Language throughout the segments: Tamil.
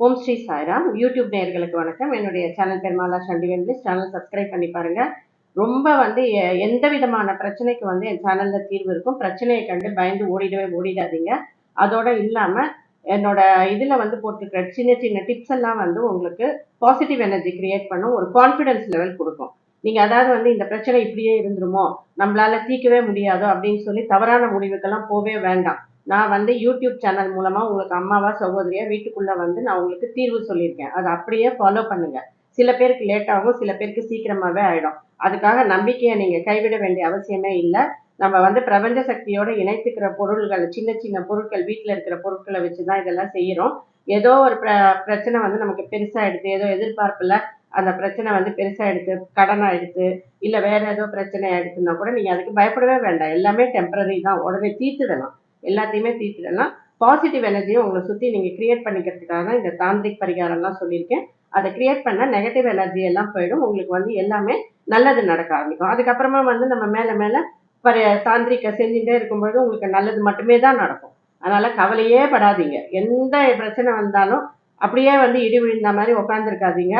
ஓம் ஸ்ரீ சாய்ராம். யூடியூப் நேர்களுக்கு வணக்கம். என்னுடைய சேனல் பெருமாளா சண்டிவென்லிஸ் சேனல் சப்ஸ்கிரைப் பண்ணி பாருங்க. ரொம்ப வந்து எ- எந்த விதமான பிரச்சனைக்கு வந்து என் சேனல்ல தீர்வு இருக்கும். பிரச்சனையை கண்டு பயந்து ஓடிடவே ஓடிடாதீங்க. அதோட இல்லாம என்னோட இதுல வந்து போட்டிருக்கிற சின்ன சின்ன டிப்ஸ் எல்லாம் வந்து உங்களுக்கு பாசிட்டிவ் எனர்ஜி கிரியேட் பண்ணும். ஒரு கான்ஃபிடன்ஸ் லெவல் கொடுக்கும். நீங்க அதாவது வந்து இந்த பிரச்சனை இப்படியே இருந்துருமோ? நம்மளால தீர்க்கவே முடியாதோ? அப்படின்னு சொல்லி தவறான முடிவுக்கெல்லாம் போவே வேண்டாம். நான் வந்து யூடியூப் சேனல் மூலமாக உங்களுக்கு அம்மாவா சகோதரியா வீட்டுக்குள்ளே வந்து நான் உங்களுக்கு தீர்வு சொல்லியிருக்கேன். அதை அப்படியே ஃபாலோ பண்ணுங்கள் சில பேருக்கு லேட்டாகும் சில பேருக்கு சீக்கிரமாகவே ஆகிடும் அதுக்காக நம்பிக்கையை நீங்கள் கைவிட வேண்டிய அவசியமே இல்லை. நம்ம வந்து பிரபஞ்ச சக்தியோட இணைத்துக்கிற பொருள்கள் சின்ன சின்ன பொருட்கள் வீட்டில் இருக்கிற பொருட்களை வச்சு தான் இதெல்லாம் செய்கிறோம் ஏதோ ஒரு பிர பிரச்சனை வந்து நமக்கு பெருசாகிடுது ஏதோ எதிர்பார்ப்பில் அந்த பிரச்சனை வந்து பெருசாகிடுது கடன் எடுத்து இல்லை வேறு ஏதோ பிரச்சனை ஆயிடுச்சுன்னா கூட நீங்கள் அதுக்கு பயப்படவே வேண்டாம். எல்லாமே டெம்பரரி தான். உடனே தீர்த்துடலாம். எல்லாத்தையுமே தீர்த்துடலாம் பாசிட்டிவ் எனர்ஜியை உங்களை சுற்றி நீங்கள் கிரியேட் பண்ணிக்கிறதுக்காக தான் இந்த தாந்திரிக் பரிகாரம்லாம் சொல்லியிருக்கேன். அதை கிரியேட் பண்ண நெகட்டிவ் எனர்ஜி எல்லாம் போயிடும். உங்களுக்கு வந்து எல்லாமே நல்லது நடக்க ஆரம்பிக்கும். அதுக்கப்புறமா வந்து நம்ம மேலே மேலே பரி தாந்திரிக்க செஞ்சுட்டே இருக்கும்பொழுது உங்களுக்கு நல்லது மட்டுமே தான் நடக்கும். அதனால் கவலையே படாதீங்க. எந்த பிரச்சனை வந்தாலும் அப்படியே வந்து இடி விழுந்த மாதிரி உட்காந்துருக்காதீங்க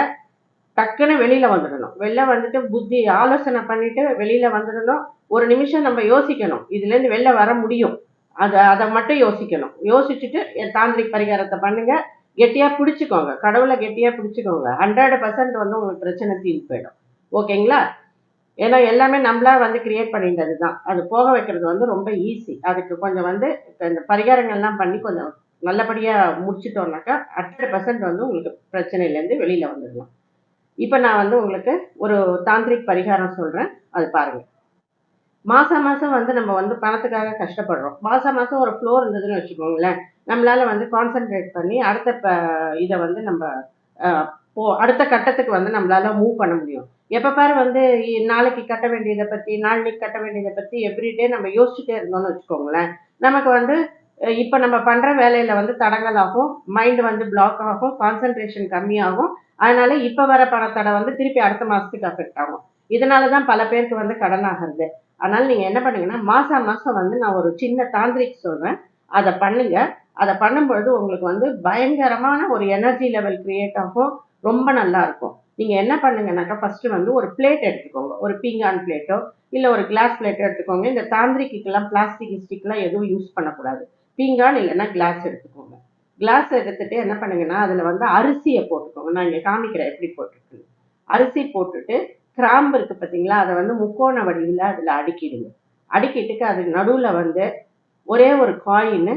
டக்குன்னு வெளியில் வந்துடணும். வெளில வந்துட்டு புத்தி ஆலோசனை பண்ணிட்டு வெளியில் வந்துடணும். ஒரு நிமிஷம் நம்ம யோசிக்கணும். இதுலேருந்து வெளில வர முடியும். அதை அதை மட்டும் யோசிக்கணும். யோசிச்சுட்டு என் தாந்திரிக் பரிகாரத்தை பண்ணுங்க. கெட்டியாக பிடிச்சிக்கோங்க. கடவுளை கெட்டியாக பிடிச்சிக்கோங்க. ஹண்ட்ரட் பர்சன்ட் வந்து உங்களுக்கு பிரச்சனை தீர்ந்து போயிடும். ஓகேங்களா? ஏன்னா எல்லாமே நம்மளா வந்து கிரியேட் பண்ணிட்டது தான் அது போக வைக்கிறது வந்து ரொம்ப ஈஸி அதுக்கு கொஞ்சம் வந்து இப்போ இந்த பரிகாரங்கள்லாம் பண்ணி கொஞ்சம் நல்லபடியாக முடிச்சிட்டோம்னாக்கா ஹண்ட்ரட் பர்சன்ட் வந்து உங்களுக்கு பிரச்சனையிலேருந்து வெளியில் வந்துடலாம். இப்போ நான் வந்து உங்களுக்கு ஒரு தாந்திரிக் பரிகாரம் சொல்கிறேன் அது பாருங்கள் மாதம் மாதம் வந்து நம்ம வந்து பணத்துக்காக கஷ்டப்படுறோம். மாதம் மாதம் ஒரு ஃப்ளோ இருந்ததுன்னு வச்சுக்கோங்களேன். நம்மளால் வந்து கான்சென்ட்ரேட் பண்ணி அடுத்த ப- இதை வந்து நம்ம போ அடுத்த கட்டத்துக்கு வந்து நம்மளால மூவ் பண்ண முடியும். எப்போ பாரு வந்து நாளைக்கு கட்ட வேண்டியதை பற்றி நாளைக்கு கட்ட வேண்டியதை பற்றி எவ்ரிடே நம்ம யோசிச்சுட்டே இருந்தோம்னு வச்சுக்கோங்களேன். நமக்கு வந்து இப்போ நம்ம பண்ணுற வேலையில் வந்து தடங்கலாகும் மைண்ட் வந்து பிளாக் ஆகும் கான்சென்ட்ரேஷன் கம்மியாகும். அதனால இப்போ வர பணத்தடை வந்து திருப்பி அடுத்த மாதத்துக்கு அஃபெக்ட் ஆகும். இதனாலதான் பல பேருக்கு வந்து கடன் ஆகிறது. அதனால நீங்கள் என்ன பண்ணுங்கன்னா மாதம் மாதம் வந்து நான் ஒரு சின்ன தாந்திரிக் சொல்கிறேன் அதை பண்ணுங்க. அதை பண்ணும்பொழுது உங்களுக்கு வந்து பயங்கரமான ஒரு எனர்ஜி லெவல் கிரியேட் ஆகும். ரொம்ப நல்லா இருக்கும். நீங்கள் என்ன பண்ணுங்கனாக்கா ஃபஸ்ட்டு வந்து ஒரு பிளேட் எடுத்துக்கோங்க. ஒரு பீங்கான் பிளேட்டோ இல்லை ஒரு கிளாஸ் பிளேட்டோ எடுத்துக்கோங்க. இந்த தாந்திரிக்கெல்லாம் பிளாஸ்டிக் ஸ்டிக்லாம் எதுவும் யூஸ் பண்ணக்கூடாது. பீங்கான் இல்லைன்னா கிளாஸ் எடுத்துக்கோங்க. கிளாஸ் எடுத்துகிட்டு என்ன பண்ணுங்கன்னா அதில் வந்து அரிசியை போட்டுக்கோங்க. நான் இங்கே காமிக்கிறேன் எப்படி போட்டுருக்கு அரிசி போட்டுட்டு கிராம்பு இருக்கு பார்த்தீங்களா அதை வந்து முக்கோண வடிவில் அதில் அடுக்கிடுங்க. அடுக்கிட்டுக்கு அது நடுவில் வந்து ஒரே ஒரு காயின்னு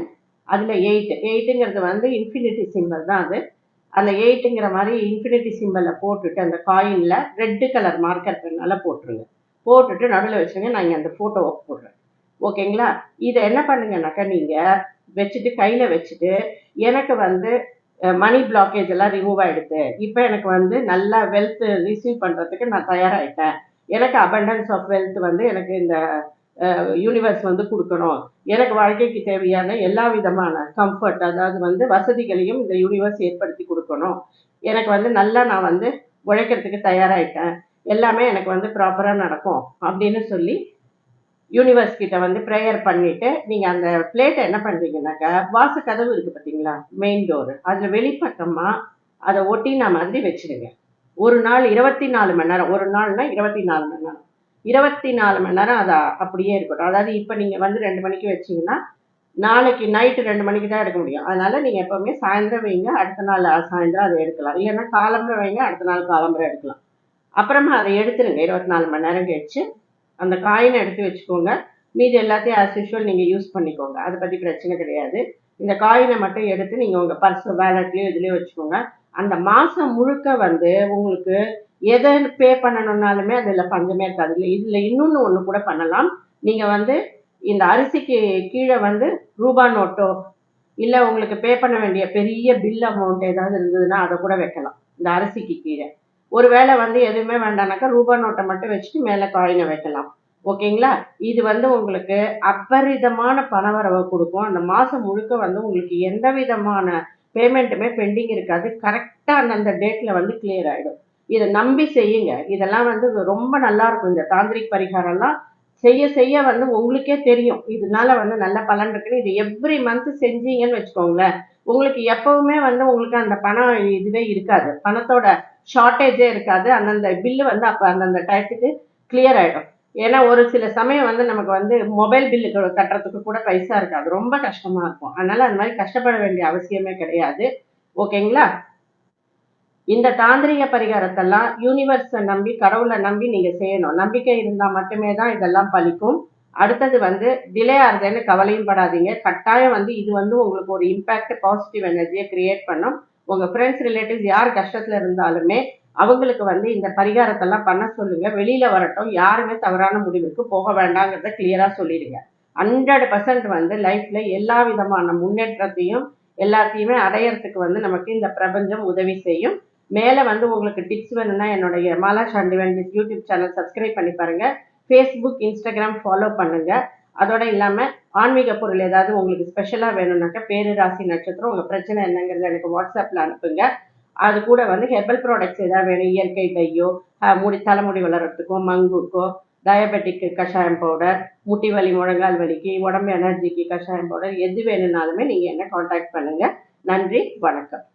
அதில் எயிட்டு எயிட்டுங்கிறது வந்து இன்ஃபினிட்டி சிம்பிள் தான் அது. அந்த எயிட்டுங்கிற மாதிரி இன்ஃபினிட்டி சிம்பிளை போட்டுட்டு அந்த காயினில் ரெட்டு கலர் மார்க்கர் பெண்ணால் போட்டுருங்க. போட்டுட்டு நடுவில் வச்சுருங்க நான் இங்கே அந்த ஃபோட்டோவை போடுறேன். ஓகேங்களா இதை என்ன பண்ணுங்கனாக்கா நீங்கள் வச்சுட்டு கையில் வச்சுட்டு எனக்கு வந்து மணி பிளாக்கேஜ் எல்லாம் ரிமூவ் ஆயிடுது. இப்போ எனக்கு வந்து நல்ல வெல்த் ரிசீவ் பண்ணுறதுக்கு நான் தயாராகிட்டேன் எனக்கு அபண்டன்ஸ் ஆஃப் வெல்த் வந்து எனக்கு இந்த யூனிவர்ஸ் வந்து கொடுக்கணும். எனக்கு வாழ்க்கைக்கு தேவையான எல்லா விதமான கம்ஃபர்ட் அதாவது வந்து வசதிகளையும் இந்த யூனிவர்ஸ் ஏற்படுத்தி கொடுக்கணும். எனக்கு வந்து நல்லா நான் வந்து உழைக்கிறதுக்கு தயாராகிட்டேன் எல்லாமே எனக்கு வந்து ப்ராப்பராக நடக்கும் அப்படின்னு சொல்லி யூனிவர்ஸ் கிட்ட வந்து ப்ரேயர் பண்ணிட்டு நீங்க அந்த பிளேட்டை என்ன பண்றீங்கன்னாக்கா வாச கதவு இருக்கு பாத்தீங்களா? மெயின் டோர் அதுல வெளிப்பக்கமா அதை ஒட்டின மாதிரி வச்சிடுங்க ஒரு நாள் இருபத்தி நாலு மணி நேரம். ஒரு நாள்னா இருபத்தி நாலு மணி நேரம். இருபத்தி நாலு மணி நேரம் அதை அப்படியே இருக்கட்டும். அதாவது இப்போ நீங்கள் வந்து ரெண்டு மணிக்கு வச்சிங்கன்னா நாளைக்கு நைட்டு ரெண்டு மணிக்கு தான் எடுக்க முடியும். அதனால நீங்கள் எப்போவுமே சாயந்தரம் வைங்க அடுத்த நாள் சாயந்தரம் அதை எடுக்கலாம். இல்லைன்னா காலம்பரம் வைங்க அடுத்த நாள் காலம்பரம் எடுக்கலாம். அப்புறமா அதை எடுத்துருங்க. இருபத்தி நாலு மணி நேரம் கழிச்சு அந்த காயினை எடுத்து வச்சுக்கோங்க. மீதி எல்லாத்தையும் ஆஸ் யூஷுவல் நீங்கள் யூஸ் பண்ணிக்கோங்க. அதை பற்றி பிரச்சனை கிடையாது. இந்த காயினை மட்டும் எடுத்து நீங்கள் உங்கள் பர்ஸ் வேலட்லேயும் இதுலேயும் வச்சுக்கோங்க. அந்த மாதம் முழுக்க வந்து உங்களுக்கு எதை பே பண்ணணும்னாலுமே அதில் பஞ்சமே இருக்காது. இல்லை இதில் இன்னொன்று ஒன்று கூட பண்ணலாம். நீங்கள் வந்து இந்த அரிசிக்கு கீழே வந்து ரூபா நோட்டோ இல்லை உங்களுக்கு பே பண்ண வேண்டிய பெரிய பில் அமௌண்ட் ஏதாவது இருந்ததுன்னா அதை கூட வைக்கலாம். இந்த அரிசிக்கு கீழே. ஒரு வேளை வந்து எதுவுமே வேண்டாம்னாக்கா ரூபா நோட்டை மட்டும் வச்சுட்டு மேலே காயினை வைக்கலாம். ஓகேங்களா? இது வந்து உங்களுக்கு அபரிதமான பணவரவை கொடுக்கும். அந்த மாதம் முழுக்க வந்து உங்களுக்கு எந்த விதமான பேமெண்ட்டுமே பெண்டிங் இருக்காது. கரெக்டாக அந்தந்த டேட்டில் வந்து கிளியர் ஆகிடும் இதை நம்பி செய்யுங்க. இதெல்லாம் வந்து ரொம்ப நல்லா இருக்கும். இந்த தாந்திரிக் பரிகாரம்லாம் செய்ய செய்ய வந்து உங்களுக்கே தெரியும். இதனால வந்து நல்ல பலன் இருக்குன்னு. இது எவ்ரி மந்த் செஞ்சீங்கன்னு வச்சுக்கோங்களேன். உங்களுக்கு எப்பவுமே வந்து உங்களுக்கு அந்த பணம் இதுவே இருக்காது. பணத்தோட ஷார்ட்டேஜே இருக்காது. அந்தந்த பில்லு வந்து அப்போ அந்தந்த டயத்துக்கு கிளியர் ஆகிடும் ஏன்னா ஒரு சில சமயம் வந்து நமக்கு வந்து மொபைல் பில்லு கட்டுறதுக்கு கூட பைசா இருக்காது. ரொம்ப கஷ்டமா இருக்கும். அதனால அந்த மாதிரி கஷ்டப்பட வேண்டிய அவசியமே கிடையாது. ஓகேங்களா? இந்த தாந்திரிக பரிகாரத்தெல்லாம் யூனிவர்ஸை நம்பி கடவுளை நம்பி நீங்க செய்யணும். நம்பிக்கை இருந்தா மட்டுமே தான் இதெல்லாம் பலிக்கும் அடுத்தது வந்து டிலே ஆகுதுன்னு கவலையும் படாதீங்க. கட்டாயம் வந்து இது வந்து உங்களுக்கு ஒரு இம்பேக்ட் பாசிட்டிவ் எனர்ஜியை கிரியேட் பண்ணும். உங்க ஃப்ரெண்ட்ஸ் ரிலேட்டிவ்ஸ் யார் கஷ்டத்துல இருந்தாலுமே அவங்களுக்கு வந்து இந்த பரிகாரத்தெல்லாம் பண்ண சொல்லுங்க. வெளியில வரட்டும். யாருமே தவறான முடிவுக்கு போக வேண்டாங்கிறத கிளியரா சொல்லிடுங்க. ஹண்ட்ரட் பர்சன்ட் வந்து லைஃப்ல எல்லா விதமான முன்னேற்றத்தையும் எல்லாத்தையுமே அடையறதுக்கு வந்து நமக்கு இந்த பிரபஞ்சம் உதவி செய்யும். மேலே வந்து உங்களுக்கு டிப்ஸ் வேணும்னா என்னுடைய மாலா சாண்டிவன் யூடியூப் சேனல் சப்ஸ்கிரைப் பண்ணி பாருங்க. ஃபேஸ்புக் இன்ஸ்டாகிராம் ஃபாலோ பண்ணுங்க. அதோட இல்லாமல் ஆன்மீக பொருள் ஏதாவது உங்களுக்கு ஸ்பெஷலாக வேணும்னாக்கா பேரு ராசி நட்சத்திரம் உங்கள் பிரச்சனை என்னங்கிறத எனக்கு வாட்ஸ்அப்பில் அனுப்புங்க. அது கூட வந்து ஹெர்பல் ப்ராடக்ட்ஸ் ஏதாவது வேணும். இயற்கை டையோ முடி தலைமுடி வளர்கிறதுக்கோ மங்குக்கோ டயபெட்டிக்கு கஷாயம் பவுடர் முட்டி வலி முழங்கால் வலிக்கு உடம்பு எனர்ஜிக்கு கஷாயம் பவுடர் எது வேணும்னாலுமே நீங்கள் என்ன காண்டாக்ட் பண்ணுங்கள் நன்றி வணக்கம்.